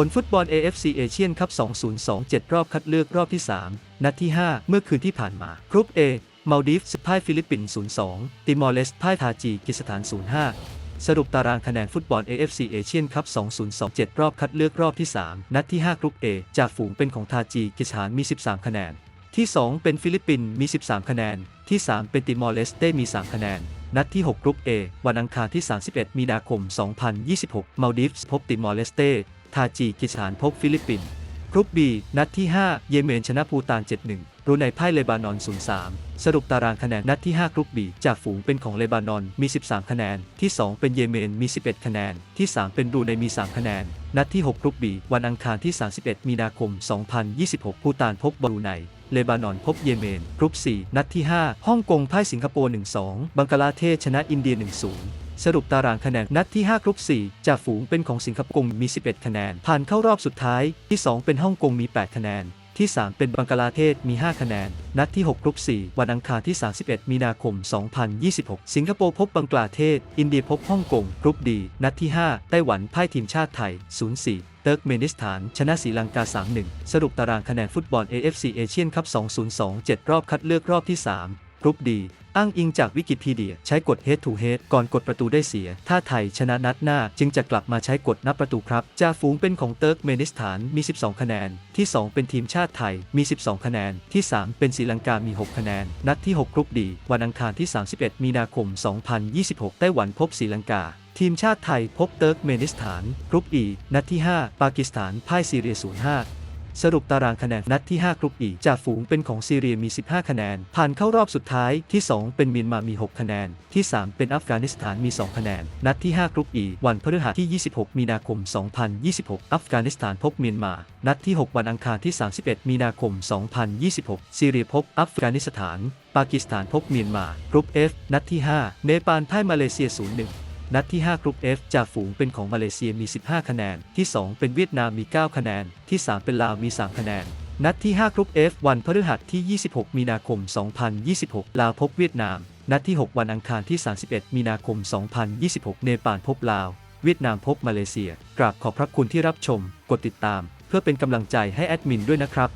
ผลฟุตบอล AFC เอเชียนคัพ 2027 รอบคัดเลือกรอบที่ 3 นัดที่ 5 เมื่อคืนที่ผ่านมากรุ๊ป A มาลดีฟส์พ่ายฟิลิปปินส์0-2 ติมอร์เลสพ่ายทาจีกิสถาน 0-5 สรุปตารางคะแนนฟุตบอล AFC เอเชียนคัพ 2027 รอบคัดเลือกรอบที่ 3 นัดที่ 5 กรุ๊ป A จากฝูงเป็นของทาจีกิสถานมี 13 คะแนน ที่ 2 เป็นฟิลิปปินส์มี 13 คะแนน ที่ 3 เป็นติมอร์เลสเต้มี 3 คะแนนนัดที่ 6 กรุ๊ป A วันอังคารที่ 31 มีนาคม 2026 มาลดีฟส์พบติมอร์เลสเต้ ทาจีกิสถานพบฟิลิปปินส์กรุ๊ป B นัดที่ 5 เยเมนชนะภูตาน 7-1 รูไนพ่ายเลบานอน 0-3 สรุปตารางคะแนนนัดที่ 5 กรุ๊ป B จากฝูงเป็นของเลบานอนมี 13 คะแนน ที่ 2 เป็นเยเมนมี 11 คะแนน ที่ 3 เป็นบรูไนมี 3 คะแนน นัดที่ 6 กรุ๊ป B วันอังคารที่ 31 มีนาคม 2026 ภูตานพบบรูไนเลบานอนพบเยเมนกรุ๊ป4 นัดที่ 5 ฮ่องกงพ่ายสิงคโปร์ 1-2 บังกลาเทศชนะอินเดีย 1-0 สรุปตารางคะแนนนัดที่ 5 กรุ๊ป 4 จากฝูงเป็นของสิงคโปร์มี 11 คะแนน ผ่านเข้ารอบสุดท้าย ที่ 2 เป็นฮ่องกงมี 8 คะแนน ที่ 3 เป็นบังกลาเทศมี 5 คะแนน นัดที่ 6 กรุ๊ป 4 วันอังคารที่ 31 มีนาคม 2026 สิงคโปร์พบบังกลาเทศ อินเดียพบฮ่องกง กรุ๊ปดี นัดที่ 5 ไต้หวันพ่ายทีมชาติไทย 0-4เติร์กเมนิสถานชนะศรีลังกา 3-1 สรุปตารางคะแนนฟุตบอล AFC เอเชียนคัพ 2027 รอบคัดเลือกรอบที่ 3 รุปดี อ้างอิงจากวิกิพีเดีย ใช้กฎ head to head ก่อนกดประตูได้เสีย ถ้าไทยชนะนัดหน้าจึงจะกลับมาใช้กฎนับประตูครับจ่าฝูงเป็นของเติร์กเมนิสถานมี 12 คะแนน ที่ 2 เป็นทีมชาติไทยมี 12 คะแนน ที่ 3 เป็นศรีลังกามี 6 คะแนน นัดที่ 6 กรุปดี วันอังคารที่ 31 มีนาคม 2026 ไต้หวันพบศรีลังกาทีมชาติไทยพบเติร์กเมนิสถาน กรุ๊ปอีนัดที่ 5 ปากีสถานพ่ายซีเรีย 0-5 สรุปตารางคะแนนนัดที่ 5 กรุ๊ปอีจากฝูงเป็นของซีเรียมี 15 คะแนน ผ่านเข้ารอบสุดท้ายที่ 2 เป็นเมียนมามี 6 คะแนน ที่ 3 เป็นอัฟกานิสถานมี 2 คะแนน นัดที่ 5 กรุ๊ปอีวันพฤหัสที่ 26 มีนาคม 2026 อัฟกานิสถานพบเมียนมา นัดที่ 6 วันอังคารที่ 31 มีนาคม 2026 ซีเรียพบอัฟกานิสถาน ปากีสถานพบเมียนมากรุ๊ป F นัดที่ 5 เนปาลพ่ายมาเลเซีย 0-1 นัดที่ 5 กรุ๊ป F จากฝูงเป็นของมาเลเซียมี 15 คะแนน ที่ 2 เป็นเวียดนามมี 9 คะแนน ที่ 3 เป็นลาวมี 3 คะแนน นัดที่ 5 กรุ๊ป F วันพฤหัสที่ 26 มีนาคม 2026 ลาวพบเวียดนาม นัดที่ 6 วันอังคารที่ 31 มีนาคม 2026 เนปาลพบลาว เวียดนามพบมาเลเซีย กราบขอบพระคุณที่รับชม กดติดตาม เพื่อเป็นกำลังใจให้แอดมินด้วยนะครับ